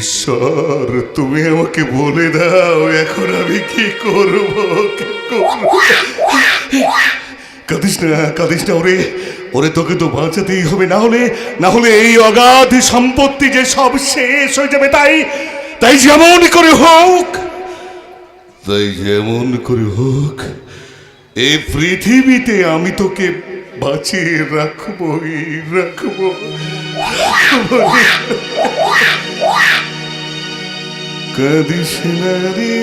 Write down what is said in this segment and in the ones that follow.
ঈশ্বর, তুমি আমাকে বলে দাও, এখন আমি কি করব? কাঁদিস না কাঁদিস না ওরে। ওরে, তোকে তো বাঁচাতেই হবে। না হলে না হলে এই অগাধ সম্পত্তি যে সব শেষ হয়ে যাবে, তাই তাই যেমন করে হোক, তাই যেমন করে হোক এই পৃথিবীতে আমি তোকে বাঁচিয়ে রাখবই রাখব কাঁদিস না রে।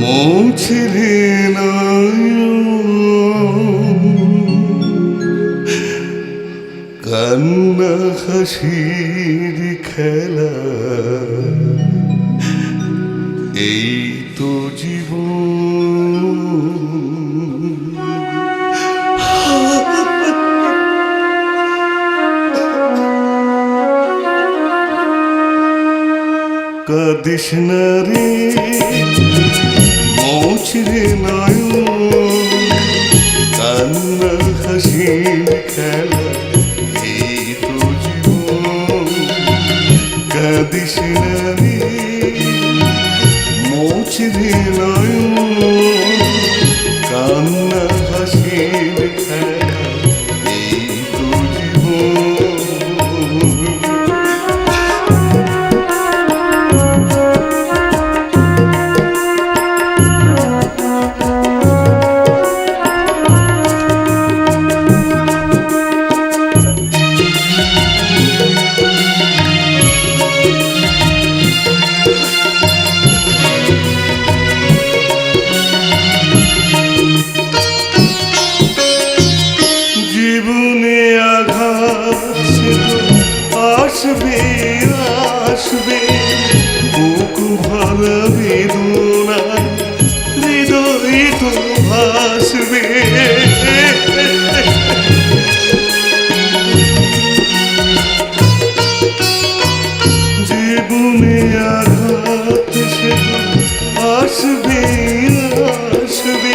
মুছরে কান্না হাসির খেলা। এই তো জীবন কাঁদিস না রে। মৌচরে নয়ন, কান্না, হাসির খেলা, এই তো জীবন। কাঁদিস না রে। মৌচরে আসবে আসবে। বুক ভরা বেদনায় হৃদয় তো ভাসবে। জীবনে আঘাত সে আসবে আসবে।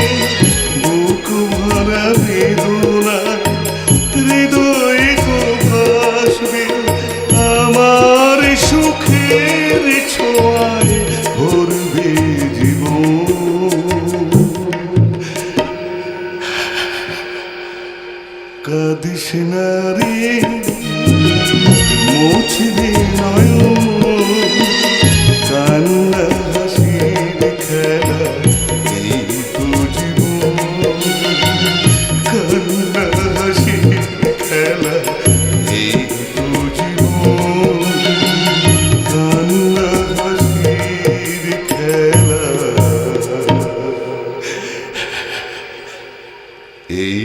ভরবে জীবন কাঁদিস না রে মুছবে নয়ন